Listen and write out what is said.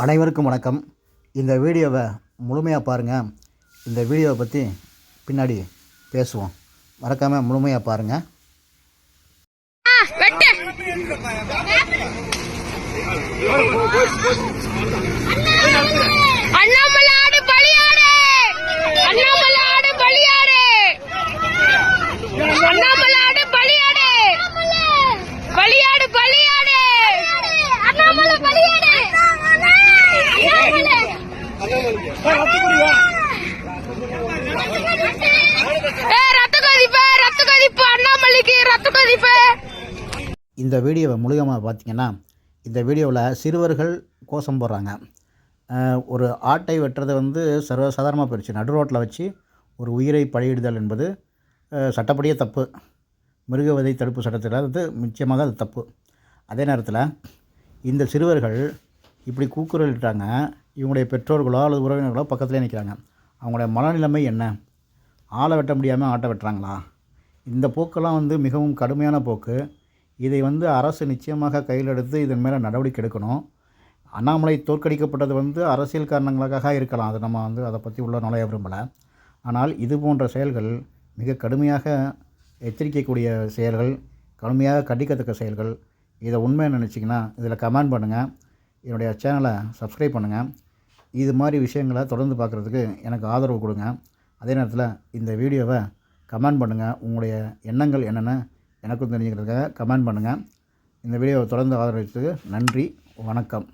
அனைவருக்கும் வணக்கம். இந்த வீடியோவை முழுமையாக பாருங்கள் இந்த வீடியோவை பற்றி பின்னாடி பேசுவோம். மறக்காமல் முழுமையாக பாருங்கள் அண்ணாமலாடு பலியாடு! அண்ணாமலாடு பலியாடு! அண்ணாமலாடு பலியாடு! பலியாடு பலியாடு! அண்ணாமலை பலியாடு! இந்த வீடியோவை முழுகமாக பார்த்திங்கன்னா இந்த வீடியோவில் சிறுவர்கள் கோஷம் போடுறாங்க. ஒரு ஆட்டை வெட்டுறது வந்து சர்வசாதாரணமாக போயிடுச்சு. நடு ரோட்டில் வச்சு ஒரு உயிரை பழியிடுதல் என்பது சட்டப்படியே தப்பு. மிருகவதை தடுப்பு சட்டத்தில் அது நிச்சயமாக அது தப்பு. அதே நேரத்தில் இந்த சிறுவர்கள் இப்படி கூக்குரலிட்டாங்க இவங்களுடைய பெற்றோர்களோ அல்லது உறவினர்களோ பக்கத்துலேயே நிற்கிறாங்க. அவங்களுடைய மனநிலைமை என்ன? ஆளை வெட்ட முடியாமல் ஆட்டை வெட்டுறாங்களா? இந்த போக்கெல்லாம் வந்து மிகவும் கடுமையான போக்கு. இதை வந்து அரசு நிச்சயமாக கையில் எடுத்து இதன் மேலே நடவடிக்கை எடுக்கணும். அண்ணாமலை தோற்கடிக்கப்பட்டது வந்து அரசியல் காரணங்களுக்காக இருக்கலாம். அது நம்ம வந்து அதை பற்றி உள்ள நுழைய விரும்பலை. ஆனால் இது போன்ற செயல்கள் மிக கடுமையாக எச்சரிக்கக்கூடிய செயல்கள் கடுமையாக கண்டிக்கத்தக்க செயல்கள். இதை உண்மையை நினச்சிங்கன்னா இதில் கமெண்ட் பண்ணுங்கள் என்னுடைய சேனலை சப்ஸ்கிரைப் பண்ணுங்கள் இது மாதிரி விஷயங்களை தொடர்ந்து பார்க்குறதுக்கு எனக்கு ஆதரவு கொடுங்க. அதே நேரத்தில் இந்த வீடியோவை கமெண்ட் பண்ணுங்கள் உங்களுடைய எண்ணங்கள் என்னென்ன? எனக்கும் தெரிஞ்சுக்கிறதுக்காக கமெண்ட் பண்ணுங்கள் இந்த வீடியோவை தொடர்ந்து ஆதரவுக்கு நன்றி வணக்கம்.